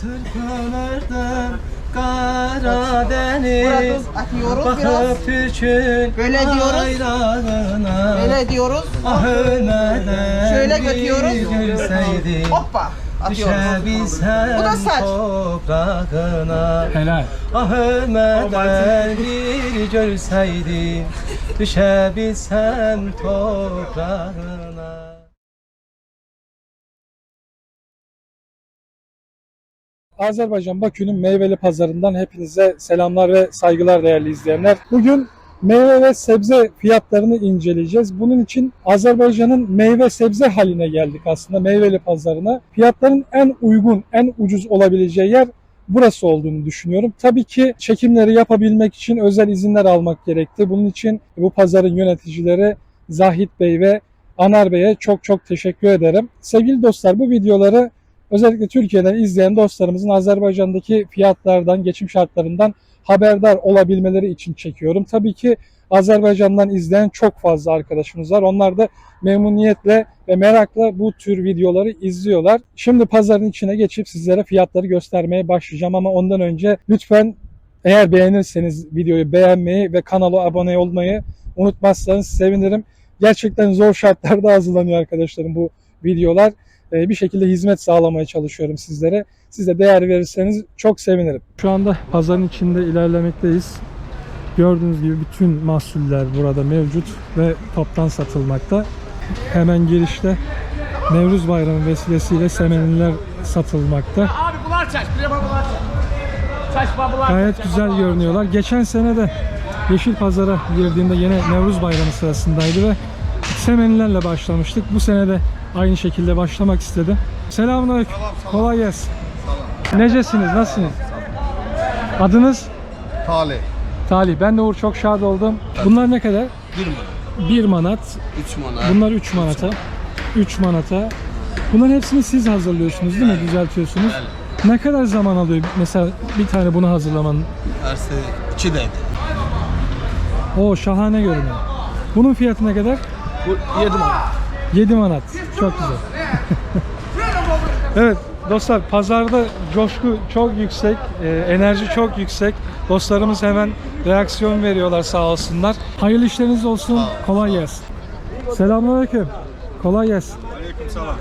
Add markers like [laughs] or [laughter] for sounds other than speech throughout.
Tırpınırdım Karadeniz atıyoruz biraz. Bakıp Türk'ün Böyle diyoruz. bayrağına Böyle diyoruz. Ah ölmeden Şöyle götürüyoruz. bir gülseydim Hoppa. Atıyoruz. Düşebilsem Bu da saç. toprağına Helal. Ah ölmeden bir görseydim Düşebilsem toprağına Azerbaycan Bakü'nün meyveli pazarından hepinize selamlar ve saygılar değerli izleyenler. Bugün meyve ve sebze fiyatlarını inceleyeceğiz. Bunun için Azerbaycan'ın meyve sebze haline geldik aslında meyveli pazarına. Fiyatların en uygun, en ucuz olabileceği yer burası olduğunu düşünüyorum. Tabii ki çekimleri yapabilmek için özel izinler almak gerekti. Bunun için bu pazarın yöneticileri Zahit Bey ve Anar Bey'e çok çok teşekkür ederim. Sevgili dostlar bu videoları özellikle Türkiye'den izleyen dostlarımızın Azerbaycan'daki fiyatlardan, geçim şartlarından haberdar olabilmeleri için çekiyorum. Tabii ki Azerbaycan'dan izleyen çok fazla arkadaşımız var. Onlar da memnuniyetle ve merakla bu tür videoları izliyorlar. Şimdi pazarın içine geçip sizlere fiyatları göstermeye başlayacağım ama ondan önce lütfen eğer beğenirseniz videoyu beğenmeyi ve kanala abone olmayı unutmazsanız sevinirim. Gerçekten zor şartlarda hazırlanıyor arkadaşlarım bu videolar. Ee, Bir şekilde hizmet sağlamaya çalışıyorum sizlere. Siz de değer verirseniz çok sevinirim. Şu anda pazarın içinde ilerlemekteyiz. Gördüğünüz gibi bütün mahsuller burada mevcut ve toptan satılmakta. Hemen girişte Nevruz Bayramı vesilesiyle semenliler satılmakta. Abi bular çaş, bular çaş. Gayet güzel görünüyorlar. Geçen sene de Yeşil Pazar'a girdiğimde yine Nevruz Bayramı sırasındaydı ve semenilerle başlamıştık. Bu sene de aynı şekilde başlamak istedim. Selamünaleyküm. Kolay gelsin. Necesiniz? Nasılsınız? Adınız? Talih. Talih. Ben de Uğur çok şad oldum. Bunlar ne kadar? 1 manat. 3 manat. Bunlar 3 manata. 3 manata. Bunların hepsini siz hazırlıyorsunuz değil mi? Düzeltiyorsunuz. Ne kadar zaman alıyor mesela bir tane bunu hazırlamanın? Erse 2 deydi. Oo şahane görünüyor. Bunun fiyatı ne kadar? Bu 7 manat. 7 manat. Çok güzel. [laughs] evet dostlar pazarda coşku çok yüksek, e, enerji çok yüksek. Dostlarımız hemen reaksiyon veriyorlar sağ olsunlar. Hayırlı işleriniz olsun. Kolay gelsin. Selamünaleyküm. Kolay gelsin. Aleykümselam.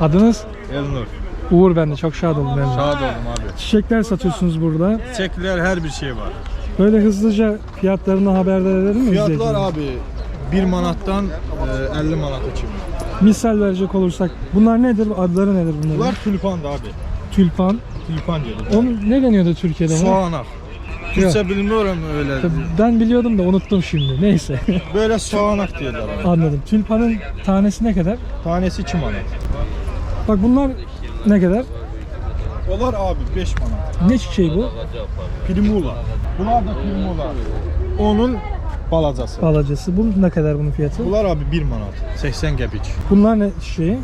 Adınız? Elnur. Uğur ben de çok şad oldum ben de. Şad oldum abi. Çiçekler satıyorsunuz burada. Çiçekler her bir şey var. Böyle hızlıca fiyatlarını haberdar edelim mi? Fiyatlar abi 1 manattan e, 50 manata kimi. Misal verecek olursak bunlar nedir? Adları nedir bunların? Bunlar tülpandı abi. Tülpan. Tülpan diyorlar. Onu ne deniyordu Türkiye'de? ona? Soğanak. Türkçe bilmiyorum öyle. Tabii Ben biliyordum da unuttum şimdi. Neyse. [laughs] Böyle soğanak diyorlar abi. Anladım. Tülpanın tanesi ne kadar? Tanesi 2 manat. Bak bunlar ne kadar? Onlar abi 5 manat. Ne çiçeği bu? Primula. Bunlar da primula. Onun balacası. Balacası. Bu ne kadar bunun fiyatı? Bunlar abi 1 manat. 80 qəpik. Bunlar ne çiçeği?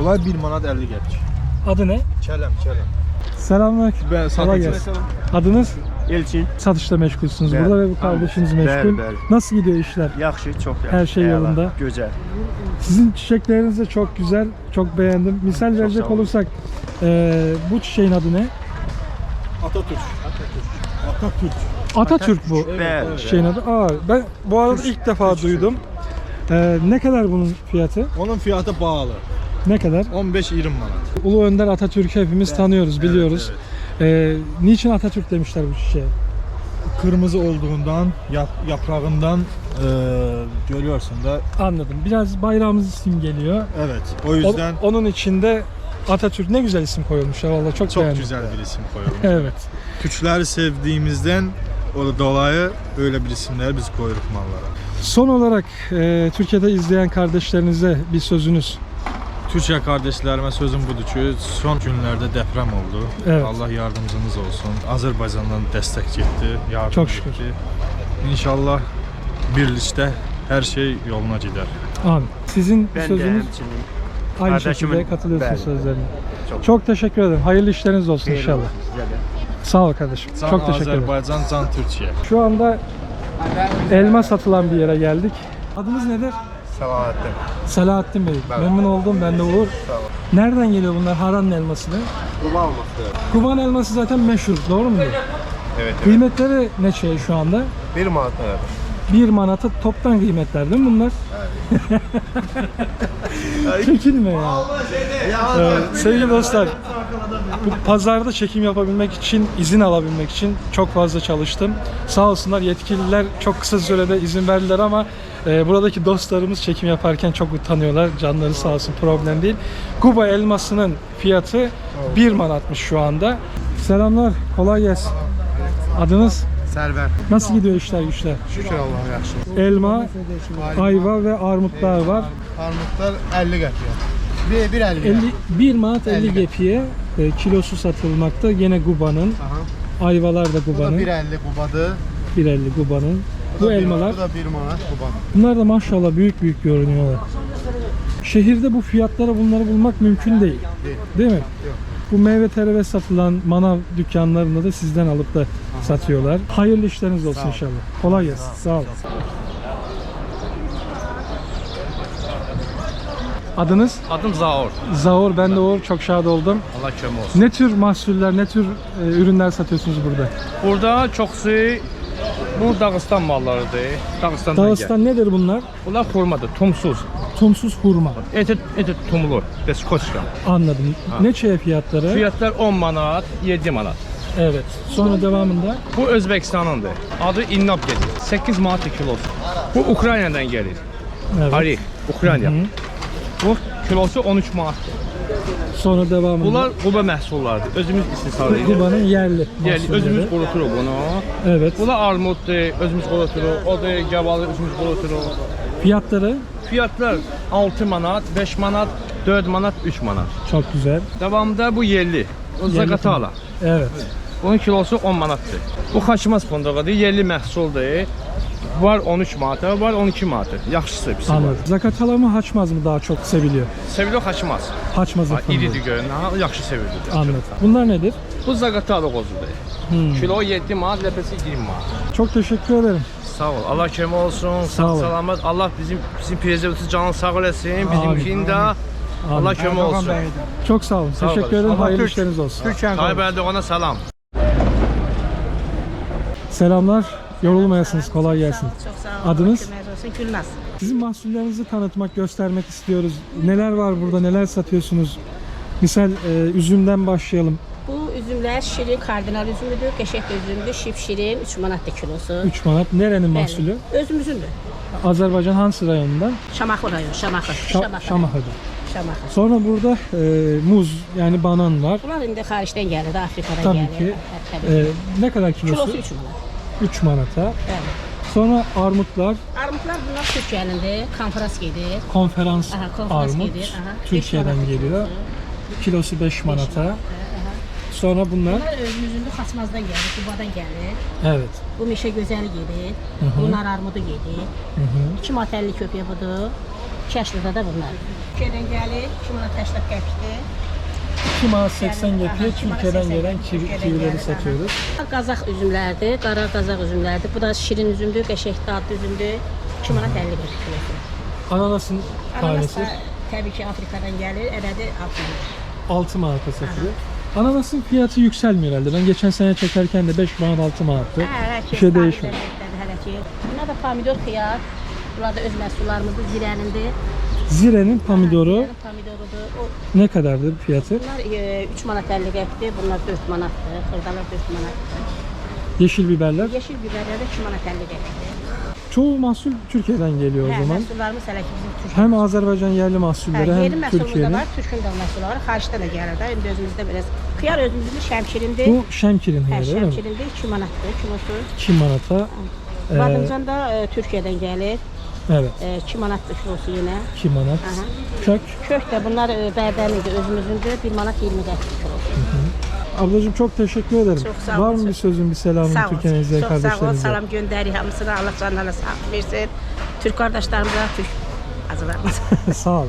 Bunlar 1 manat 50 qəpik. Adı ne? Kələm, kələm. Selamünaleyküm. Ben Kolay gelsin. Adınız? Elçin. Satışla meşgulsünüz Ben- burada ve bu kardeşiniz meşgul. Bəli, bəli. Nasıl gidiyor işler? Yaxşı, çox yaxşı. Hər şey Əla, yolunda. Gözəl. Sizin çiçekleriniz de çok güzel. Çok beğendim. Misal verecek sağ olun. olursak eee, bu çiçeğin adı ne? Atatürk. Atatürk. Atatürk bu. Bəli. Çiçeğin adı. Aa, ben bu arada ilk defa duydum. Eee, ne kadar bunun fiyatı? Onun fiyatı bağlı. Ne kadar? 15-20 manat. Ulu Önder Atatürk'ü hepimiz tanıyoruz, biliyoruz. Eee, niçin Atatürk demişler bu çiçeğe? Kırmızı olduğundan, yap, yaprağından eee, görüyorsun da. Anladım. Biraz bayrağımız isim geliyor. Evet. O yüzden onun içinde Atatürk ne güzel isim koymuşlar valla çok, çok beğendim. güzel bir isim koyuyoruz. Evet. Türkleri sevdiğimizden o dolayı öyle bir isimler biz koyuyoruz mallara. Son olarak eee, Türkiye'de izleyen kardeşlerinize bir sözünüz. Türkiye kardeşlerime sözüm budur ki son günlerde deprem oldu. Evet. Allah yardımcınız olsun. Azerbaycan'dan destek gitti, yardım Çok şükür. gitti. İnşallah birlikte her şey yoluna gider. Abi sizin də sözünüz aynı şekilde katılıyorsunuz sözlerine. Çok- Çok teşekkür ederim. Hayırlı işleriniz olsun inşallah. olsun. Sağ ol kardeşim. Can Çok teşekkür ederim. Azerbaycan, can Türkiye. Şu anda elma satılan bir yere geldik. Adınız nedir? Selahattin. Selahattin Bey. Memnun oldum. Ben de Uğur. Nereden geliyor bunlar? Haran elması mı? Kuba olması. Kuban elması zaten meşhur. Doğru mu? Evet. evet. Kıymetleri ne şey şu anda? Bir manat evet. Bir manatı toptan kıymetler değil mi bunlar? [laughs] Çekinme ya. Evet, sevgili dostlar, bu pazarda çekim yapabilmek için, izin alabilmek için çok fazla çalıştım. Sağ olsunlar yetkililer çok kısa sürede izin verdiler ama e, buradaki dostlarımız çekim yaparken çok utanıyorlar. Canları sağ olsun problem değil. Kuba elmasının fiyatı 1 manatmış şu anda. Selamlar, kolay gelsin. Adınız? Server. Nasıl gidiyor işler güçler? Şükür Allah'a yaxşı. Elma, ayva ve armutlar var. Armutlar 50 qəpiyə. Bir, bir 50. 50, 1 manat 50 50 gepiye e, kilosu satılmakta. Yine Guba'nın. Ayvalar da Bu da Guba'nın. 1.50 Kubadır. 1.50 Guba'nın. Bu da bir- elmalar. Bu da 1 manat Kubadır. Bunlar da maşallah büyük büyük görünüyorlar. Şehirde bu fiyatlara bunları bulmak mümkün değil. Değil. Değil mi? Bu meyve tereve satılan manav dükkanlarında da sizden alıp da satıyorlar. Hayırlı işleriniz olsun inşallah. Kolay gelsin. Sağ olun. Adınız? Adım Zaur. Zaur, ben de Uğur. Çok şad oldum. Allah kömək olsun. Ne tür mahsuller, ne tür e, ürünler satıyorsunuz burada? Burada çoxsu bu Dağıstan mallarıdır. Dağıstandan gəlir. Dağıstan nedir bunlar? Bunlar formadır, tumsuz. Tumsuz hurma. Eti, eti tumlu, beskoçka. Anladım. Ne çaya fiyatları? Fiyatlar 10 manat, 7 manat. Evet. Sonra devamında Bu Özbekistanındır. Adı İnnab gelir. 8 manat kilosu. Bu Ukraynadan gəlir. evet. Arif, Ukrayna. Bu kilosu 13 manatdır. Sonra devamında Bunlar Quba məhsullardır. Özümüz istehsal edirik. Kuba'nın yerli mahsulleri. özümüz quruturuq bunu. Evet. Bunlar armuddur, özümüz quruturuq. Odur, gavalı özümüz quruturuq. Fiyatları Fiyatlar 6 manat, 5 manat, 4 manat, 3 manat. çok güzel. Davamında bu yerli. O Yerli Zaqatala. Evet. Bunun kilosu 10 manatdır. Bu xaçmaz fındığıdır, yerli məhsuldur. Var 13 manata, var 12 manata. Yaxşısı birisi var. Anladım. Zakatala mı haçmaz mı daha çok seviliyor? Seviliyor xaçmaz. Haçmazın Ha, fındığı. İridir görün, ha, yaxşı seviliyor. Anladım. Bunlar nedir? Bu Zaqatala qozudur. Hmm. Kilo 7 manat, ləpəsi 20 manat. Çok teşekkür ederim. Sağ ol. Allah kömək olsun. Sağ ol. salamat. Allah bizim bizim prezidentimiz canını sağ eləsin. Bizimkini də Allah kömək olsun. Çok sağ olun. ol teşekkür ederim. Hayırlı Türk- işleriniz olsun. Tayyip Erdoğan'a salam. Selamlar. Yorulmayasınız. Kolay gelsin. Çok sağ olun. Adınız? Gülnaz. Sizin mahsullerinizi tanıtmak, göstermek istiyoruz. Neler var burada, neler satıyorsunuz? Misal e, üzümden başlayalım. Bu üzümlər şirin kardinal üzümüdür, qəşəng üzümdür, şipşirin, 3 manatdır kilosu. 3 manat. Nerenin mahsulü? Özümüzündür. Azerbaycan hansı rayonundan? Şamaxı rayon, Şamaxı. Şa- Şamaxı. Şamaxı'da. Şamaxı. Sonra burada e, muz yani banan var. Bunlar indi xaricdən gəlir, Afrikadan Tabii gəlir. ki. Hə, Təbii. E, ne kadar kilosu? Kilosu 3 manat. 3 manata. Bəli. Sonra armutlar, Armudlar bunlar Türkiyənindir, konfrans gedir. konferans Aha, konferans armut. gedir, aha. Türkiye'den Beş manata geliyor. Kilosu 5 manata. Sonra bunlar, Bunlar özümüzün Xaçmazdan gəlir, Qubadan gəlir. evet. Bu meşə gözəli gedir. Bunlar armudu gedir. Hı hı. 2 manat 50 köpüyə budur. Kəşlidə də bunlar. Türkiyədən gəlir, 2 manat 80 qəpikdir. 2 manat 80 Yani, yapıyor. aha, iki manat Türkiye'den 80 gelen kivi, Türkiye'den kivileri gelen, aha. satıyoruz. Qazaq üzümlərdir, qara qazaq üzümlərdir. Bu da şirin üzümdür, qəşəng dadlı üzümdür. 2 manat 50 qəpik kilosu. Ananasın Ananas tanesi da təbii ki, Afrikadan gəlir, ədədi 6 manat. 6 manata satılıyor. Ananasın fiyatı yükselmiyor herhalde. Ben geçen sene çekerken de 5 manat 6 manattı. Bir şey ki. Bunlar da pomidor xiyar. Bunlar da öz məhsullarımızdır, zirənindir. Zire'nin pomidoru Zirənin pomidorudur. O ne kadardır fiyatı? Bunlar e, 3 manat 50 qəpikdir, bunlar 4 manatdır, xırdalar 4 manatdır. Yeşil biberler. Yeşil biberlər də 2 manat 50 qəpikdir. Çoğu mahsul Türkiye'den geliyor o Hə, zaman. məhsullarımız hələ ki bizim Türkiyə. Hem Azerbaycan yerli Hə, mahsulleri yerli hem məhsulumuz da Türkiye'nin. var, Türkün də məhsulları var. Xaricdən də gəlir də. İndi özümüzdə biraz xiyar özümüzün şəmkirindir. Bu şemkirin Hə, hıyarı değil mi? şəmkirindir 2 manatdır kilosu. 2 manata. Badımcan da e, Türkiyədən gəlir. Evet E, 2 manatdır kilosu yenə. 2 manat. Aha. Kök. Kök də bunlar e, Bərdənidir, özümüzündür. 1 manat 20 qəpik kilosu. Ablacığım çok teşekkür ederim. Çok sağ Var olun, mı bir çok- sözün, bir selamın Sağ ol. Türkiye'nin izleyen Çox sağ ol. kardeşlerinize? Salam göndərik hamısına. Allah canlarına sağlıq versin. Türk qardaşlarımıza, Türk acılarımıza. [laughs] Sağ ol.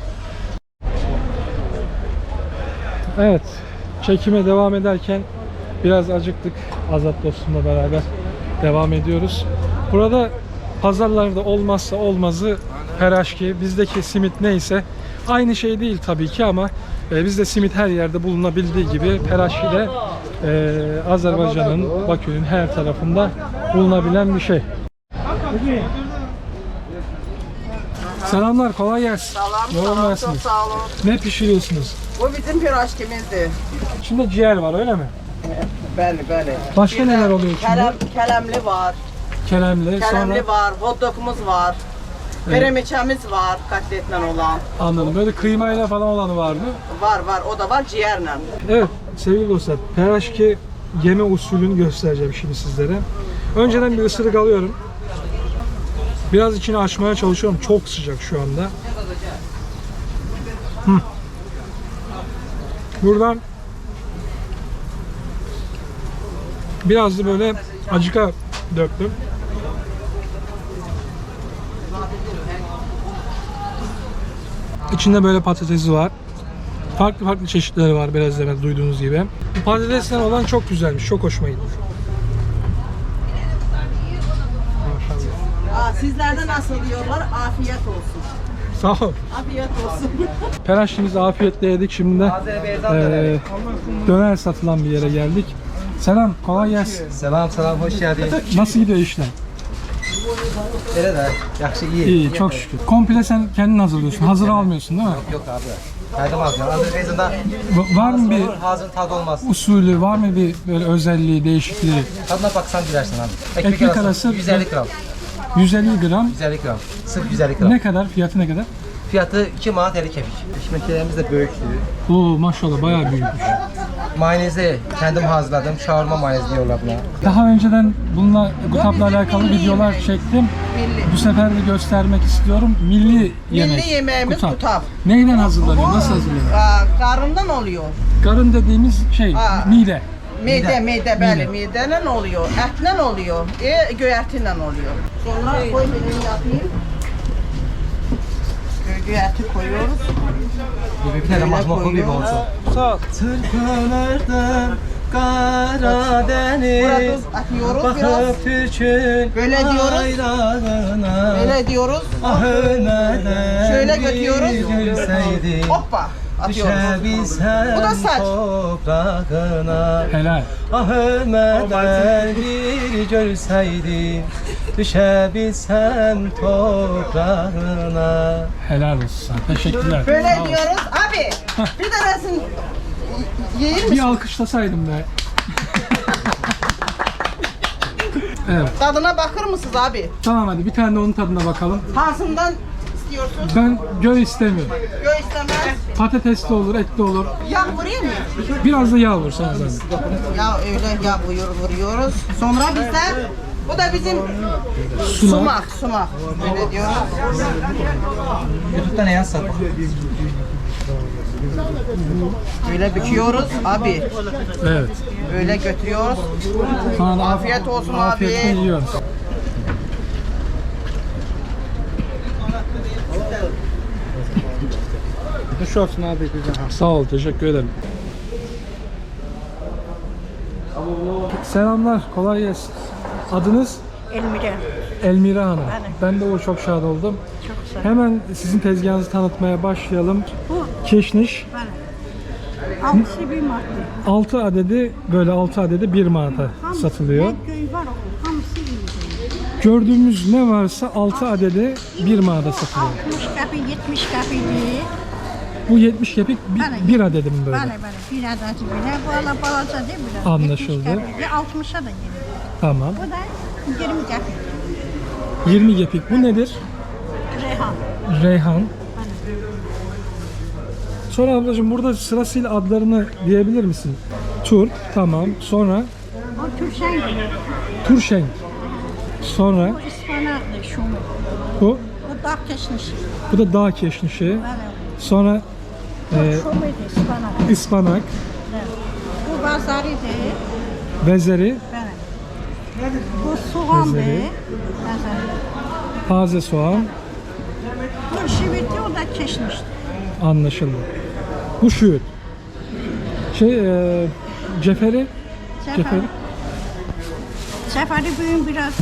Evet, çekime devam ederken biraz acıktık. Azat dostumla beraber devam ediyoruz. Burada pazarlarda olmazsa olmazı peraşki, bizdeki simit neyse aynı şey değil tabii ki ama e, bizde simit her yerde bulunabildiği gibi peraşki de e, Azerbaycan'ın, Bakü'nün her tarafında bulunabilen bir şey. Selamlar, kolay gelsin. Salam, Yolun salam, çok sağ olun. Ne pişiriyorsunuz? Bu bizim piraşkimizdir. İçinde ciğer var öyle mi? Bəli, bəli. Başka neler oluyor içinde? Kələm, kələmli var, Kelemli, sonra kələmli var, hot dogumuz var. Peremeçemiz var, katletle olan. anladım. Böyle kıymayla falan olanı var mı? Var var, o da var ciğerle. Evet sevgili dostlar, peraşki yeme usulünü göstereceğim şimdi sizlere. Önceden bir ısırık alıyorum. Biraz içini açmaya çalışıyorum. Çok sıcak şu anda. Hı. Buradan biraz da böyle acıka döktüm. İçinde böyle patatesi var. Farklı farklı çeşitleri var biraz evvel duyduğunuz gibi. Bu patatesten olan çok güzelmiş. Çok hoşuma gitti. Maşallah. Aa, sizlerde nasıl diyorlar? Afiyet olsun. Sağ ol. Afiyet olsun. [laughs] Peraşimizi afiyetle yedik. Şimdi de eee, döner satılan bir yere geldik. Selam, kolay gelsin. Selam selam hoş geldin. Nasıl gidiyor işler? Elə də, yaxşı iyi. İyi, çok şükür. Komple sen kendin hazırlıyorsun. Hazır almıyorsun değil mi? Yox abi. Qaydım alacağım. Azərbaycanda Va- Var mı bir hazır tad olmaz. usulü, var mı bir böyle özelliği, değişikliği? Tadına baksan bilərsən abi. Ekmek arası 150 gram. 150 gram. 150 gram. Sırf 150 gram. Ne kadar? Fiyatı ne kadar? Fiyatı 2 manat 50 qəpik. Ekməklərimiz də böyükdür. Oo maşallah bayağı büyükmüş. Mayonezi kendim hazırladım. Şaurma mayonezi diyorlar buna. Daha önceden bununla Gutap'la alakalı videolar çektim. Milli. Bu sefer de göstermek istiyorum. Milli yemek. Milli yemeğimiz Gutap. kutap. Neyden hazırlanıyor? Nasıl hazırlanıyor? Aa, karından oluyor. Garın dediğimiz şey, Aa. mide. Mide, mide, bəli, midələ oluyor, ətlə oluyor, e, göyərti ilə oluyor. Sonra koy birini yapayım. Göyərti koyuyoruz. Bir tane mahmoklu bir olsun. Sağ ol. Tırpınırdım kara deniz Burada atıyoruz biraz. Bakıp Türk'ün Böyle diyoruz. Böyle diyoruz. Ah Şöyle götürüyoruz. Hoppa atıyoruz. Bu da saç. toprağına Helal. Ah ölmeden bir görseydin Düşebilsem toprağına Helal olsun. Teşekkürler. Böyle Sağ ol. diyoruz. Abi bir tanesini yiyir Bir misin? alkışlasaydım be. [laughs] evet. Tadına bakır mısınız abi? Tamam hadi bir tane de onun tadına bakalım. Hansından istiyorsunuz? Ben göğ istemiyorum. Göğ istemez. Patates de olur, et de olur. Yağ vurayım mı? Biraz da yağ vursanız zahmet. Ya öyle yağ buyur, vuruyoruz. Sonra bizde bu da bizim Sumak. sumak, sumak. Öyle diyoruz. YouTube'da ne yazsak? Böyle büküyoruz abi. Evet. Böyle götürüyoruz. Afiyet olsun abi. afiyetle yiyoruz. Hoş olsun abi güzel. Sağ ol, teşekkür ederim. Selamlar, kolay gelsin. Adınız? Elmire. Elmira Hanım. Ben de o çok şad oldum. Çok sağ ol. Hemen sizin tezgahınızı tanıtmaya başlayalım. Keşniş Altısı bir madde. 6 adedi böyle 6 adedi 1 manata satılıyor. Ne köy var o. Hamısı iyi. Gördüğümüz ne varsa 6 adedi 1 manata satılıyor. 60 kapı, 70 kapı değil. Bu 70 kepik Bəli. bir, bir adedim böyle. Böyle böyle. Bir adası bile. Bu ala balaca değil biraz. Anlaşıldı. 70 kapı ve 60'a da gelir. Tamam. Bu da 20 kapı. 20 kepik. Bu nedir? Reyhan. Reyhan. Sonra ablacığım burada sırasıyla adlarını diyebilir misin? Turp, tamam. Sonra O gelir. Turşenk. Sonra Bu ıspanaklı şunu. bu. Bu dağ keşnişi. Bu da dağ keşnişi. Böyle. Sonra Bu e, şumuydu ıspanak. ıspanak, Evet. Bu bazarı değil. vezeri, Böyle. Bu soğan Bezeli. değil. Bazarı. taze soğan Bu şiviti o da keşnişti. anlaşıldı. Bu şuut. Şey, e, ceferi, Seferi. ceferi, Seferi bugün biraz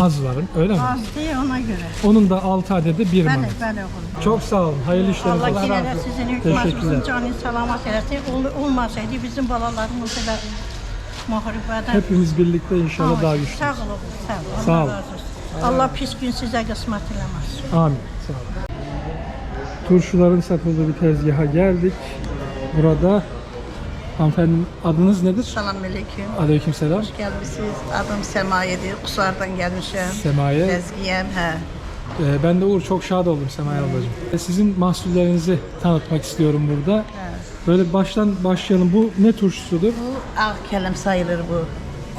Az var öyle mi? Az değil ona göre. Onun da 6 adedi 1 Bəli, manat. bəli oğlum. Çok sağ olun. Hayırlı işleriniz Allah olsun. yenə də sizin Teşekkürler. hükümətimizin canı salamat eləsin. Ol, olmasaydı bizim balalarımız belə müharibədən Hepimiz birlikte inşallah daha güçlü. Sağ olun, sağ olun. Sağ Allah olun. razı olsun. Allah pis gün sizə qismət eləməsin. Amin. Sağ olun. Turşuların satıldığı bir tezgaha geldik. Burada hanımefendinin adınız nedir? Salam aleyküm. Aleykümselam. Hoş gəlmisiniz. Adım Səmayedir. Qusardan gəlmişəm. Semaye. Təzkiyəm, hə. Ee, ben de Uğur çok şad oldum Semaye ablacığım. E, Sizin mahsullerinizi tanıtmak istiyorum burada. Böyle baştan başlayalım. Bu ne turşusudur? Bu ağ kələm sayılır bu.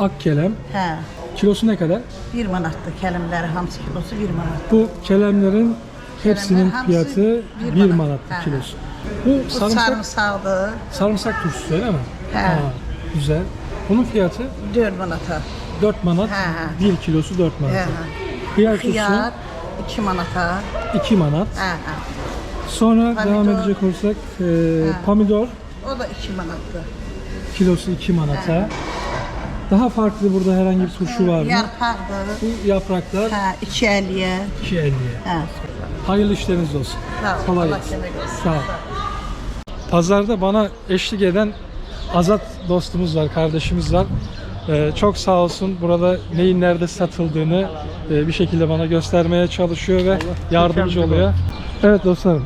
Ak kelem. Hə. Kilosu ne kadar? 1 manatdır kələmləri hamısı kilosu 1 manat. Bu kelemlerin hepsinin hamısı fiyatı bir 1 manat. manat Ha. kilosu. Bu Bu sarımsak, sarımsaqdır. sarımsak turşusu öyle mi? He. Ha, güzel. Bunun fiyatı 4 manata. 4 manat. Ha. 1 kilosu 4 manat. Hə. hə. Hıyar turşusu Xiyar 2 manata. 2 manat. Hə. Sonra Pomidor. devam edecek olursak e, pomidor O da 2 manatdır. kilosu 2 manata. Daha farklı burada herhangi bir turşu var mı? Yarpaqdır. Bu yapraklar Hə, 2.50-yə. 2.50'ye. Hə. Hayırlı işleriniz olsun. Sağ ol. Kolay Allah gelsin. kömək olsun. Sağ ol. Pazarda bana eşlik eden Azat dostumuz var, kardeşimiz var. Ee, çok sağ olsun burada neyin nerede satıldığını e, bir şekilde bana göstermeye çalışıyor ve yardımcı oluyor. Evet dostlarım,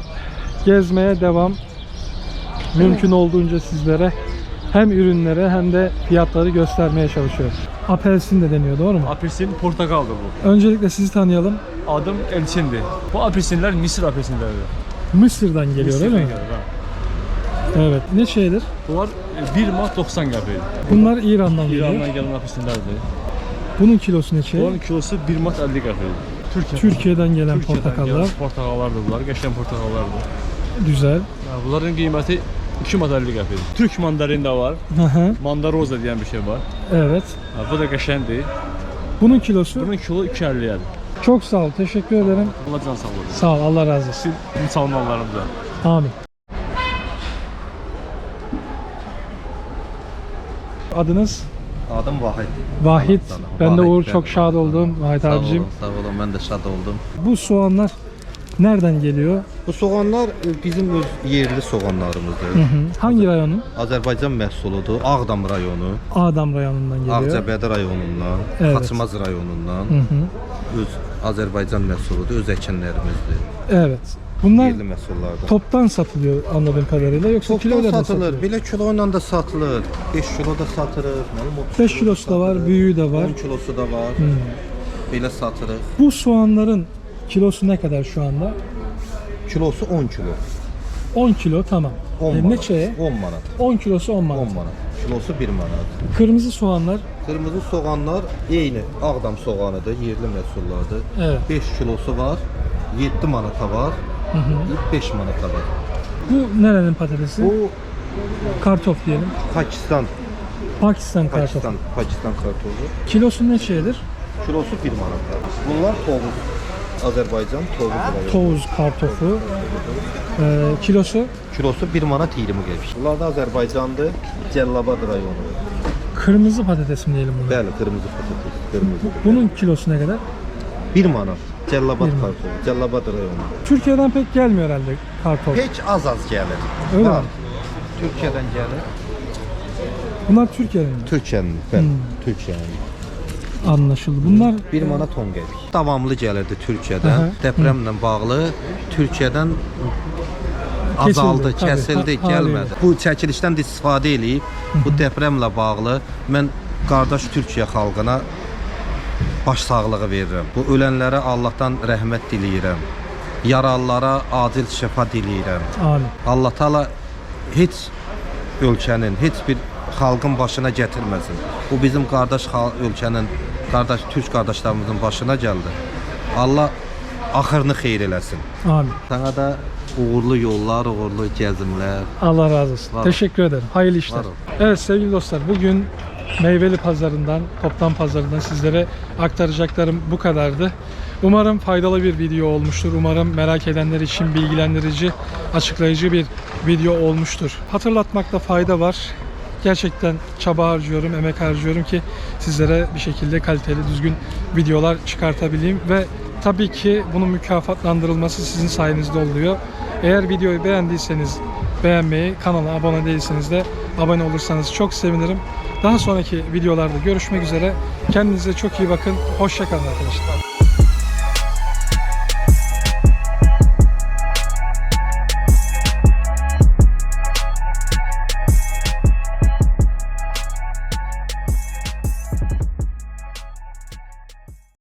gezmeye devam. Mümkün olduğunca sizlere hem ürünlere hem de fiyatları göstermeye çalışıyor. Apelsin de deniyor doğru mu? Apelsin portakaldır bu. Öncelikle sizi tanıyalım. Adım Elçindir. Bu apelsinler Mısır apelsinleridir. Mısır'dan geliyor değil Mısır'dan mi? gelir, ha. Evet. Ne şeydir? Bunlar e, 1 manat 90 qəpik. Bunlar İran'dan geliyor. İrandan gələn apelsinlərdir. Bunun kilosu ne şey? Bunların kilosu 1 manat 50 qəpik. Türkiyə. Türkiye'den gelen Türkiyədən portakallar. gələn portakallardır bunlar, qəşəng portakallardır. Güzel. Ya, Bunların qiyməti 2 manat 50 qəpik. Türk mandarin də var. Aha, Mandaroza deyən bir şey var. evet. Ha, bu da qəşəngdir. Bunun kilosu Bunun kilo 2.50-yədir. çok sağ ol. Teşekkür ederim. Allah can sağ olsun. Sağ ol. Allah razı olsun. Sizin müsəlmanlarımıza. Amin. Adınız? Adım Vahid. Vahit. Ben de Vahit, Uğur çok şad oldum Vahit Sağ abicim. olun, sağ olun. Ben de şad oldum. Bu soğanlar nereden geliyor? Bu soğanlar e, bizim öz yerli soğanlarımızdır. Hı hı. Hangi rayonun? Azərbaycan məhsuludur. Ağdam rayonu, Adam rayonundan geliyor. Ağcabədi rayonundan, Evet. Xaçmaz rayonundan Hı hı. öz Azərbaycan məhsuludur, öz əkinlərimizdir. Evet. Bunlar Yerli toptan satılıyor anladığım kadarıyla yoksa kilo Topdan da satılır, satılıyor? belə kilo ilə də satılır. 5 kilo da satırıq, mənim 30 5 kilo kilosu da var, büyüğü de var. 10 kilosu da var. Belə satırıq. Bu soğanların kilosu ne kadar şu anda? Kilosu 10 kilo. 10 kilo tamam. 10 E, manat. neçeye? 10 manat. 10 kilosu 10 manat. 10 manat. Kilosu 1 manat. Kırmızı soğanlar Qırmızı soğanlar eyni Ağdam soğanıdır, yerli məhsullardır. Evet. 5 kilosu var, 7 manata var, 5 manata var. bu nerenin patatesi? Bu Kartof diyelim. Pakistan, Pakistan kartofu. Pakistan, Pakistan kartofu. Kilosu ne şeydir? Kilosu 1 manata. Bunlar tovuz. Azərbaycan tovuz rayonu. Tovuz kartofu. Ee, kilosu Kilosu 1 manat 20 qəpik. Bunlar da Azərbaycandır, Cəllabad rayonu. kırmızı patates mi diyelim buna? Bəli, qırmızı patates, qırmızı. Bunun kilosu ne kadar? 1 manat. Cəllabad Bir manat. kartofu, Cəllabad rayonu. Türkiye'den pek gelmiyor herhalde kartof. Heç az-az gəlir. Öyle Var. mi? Türkiyədən gəlir. Bunlar Türkiye'den mi? Türkiyənin, bəli, Türkiyənin. Anlaşıldı. Bunlar 1 manat 10 qəpik. Davamlı gəlirdi Türkiyədən. Aha. Depremlə bağlı Türkiyədən azaldı, Kesildi, tabii. kəsildi, Ha- gəlmədi. Bu çəkilişdən də istifadə eləyib bu depremlə bağlı mən qardaş Türkiyə xalqına baş sağlığı verirəm. Bu ölənlərə Allahdan rəhmət diləyirəm. Yaralılara acil şəfa diləyirəm. amin. Allah Taala heç ölkənin, heç bir xalqın başına gətirməsin. Bu bizim qardaş ölkənin, qardaş türk qardaşlarımızın başına gəldi. Allah axırını xeyir eləsin. Amin. Sana da uğurlu yollar, uğurlu gəzimlər. Allah razı olsun. Var ol. Teşekkür ederim. Hayırlı işler. Evet sevgili dostlar bugün Meyveli Pazarından, Toptan Pazarından sizlere aktaracaklarım bu kadardı. Umarım faydalı bir video olmuştur. Umarım merak edenler için bilgilendirici, açıklayıcı bir video olmuştur. Hatırlatmakta fayda var. gerçekten çaba harcıyorum, emek harcıyorum ki sizlere bir şekilde kaliteli, düzgün videolar çıkartabileyim ve tabii ki bunun mükafatlandırılması sizin sayenizde oluyor. Eğer videoyu beğendiyseniz beğenmeyi, kanala abone değilseniz de abone olursanız çok sevinirim. Daha sonraki videolarda görüşmek üzere. Kendinize çok iyi bakın. Hoşçakalın arkadaşlar.